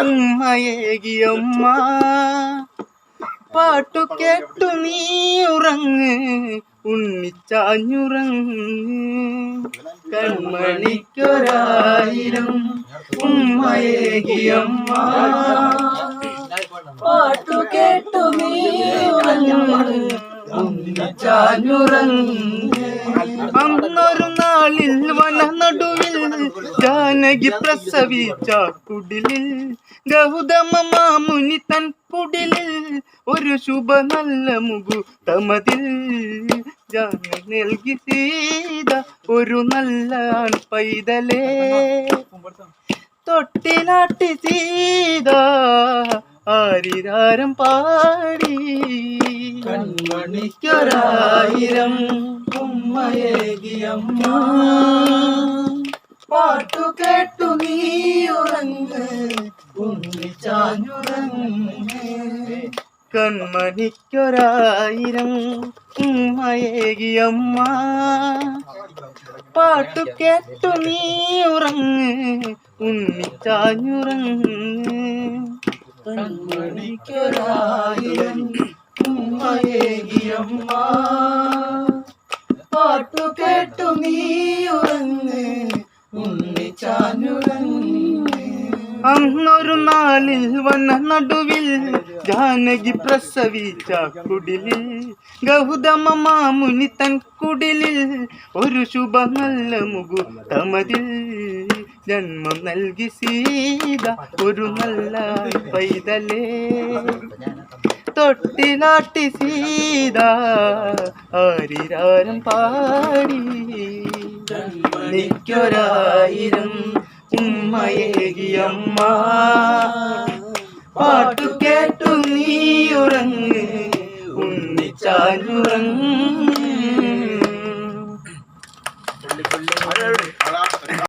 ഉമ്മയേകിയമ്മ. പാട്ടു കേട്ടു നീ ഉറങ്ങ് ഉണ്ണിച്ചാഞ്ഞുറങ്ങ്. കൺമണിക്കൊരായിരം ഉമ്മയേകിയമ്മ. പാട്ടു കേട്ടു നീ ഉറങ്ങ് ഉണ്ണിച്ചാഞ്ഞുറങ്ങ്. ജാനകി പ്രസവിച്ച കുടിലിൽ. ഗൗതമ മാമുനി തൻ കുടിലിൽ ഒരു ശുഭ നല്ല മുഗു തമതിൽ നൽകി സീത ഒരു നല്ല പൈതലേ. തൊട്ടിലാട്ടി സീത ആരിരാരം പാടി. കൺമണിക്കൊരായിരം ഉമ്മയേകിയമ്മ. പാട്ടു കേട്ടു നീ ഉറങ്ങ് ഉണ്ണിച്ചാഞ്ഞുറങ്ങ് കൺമണിക്കൊരായിരം ഉമ്മയേകിയമ്മ പാട്ടു കേട്ടു നീ ഉറങ്ങ് ഉണ്ണിച്ചാഞ്ഞുറങ്ങ് കൺമണിക്കൊരായിരം ഉമ്മയേകിയമ്മ അന്നൊരു നാളിൽ വന്ന നടുവിൽ ജാനകി പ്രസവിച്ച കുടിലിൽ ഗൗതമ മാമുനി തൻ കുടിലിൽ ഒരു ശുഭ നല്ല മുഹൂർത്തമതിൽ ജന്മം നൽകി സീത ഒരു നല്ല പൈതലേ. തൊട്ടിലാട്ടി സീത ആരിരാരം പാടി. എനിക്കൊരായിരം ഉമ്മയേകിയമ്മ. പാട്ടു കേട്ടു നീ ഉറങ്ങ് ഉണ്ണിച്ചാഞ്ഞുറങ്ങ്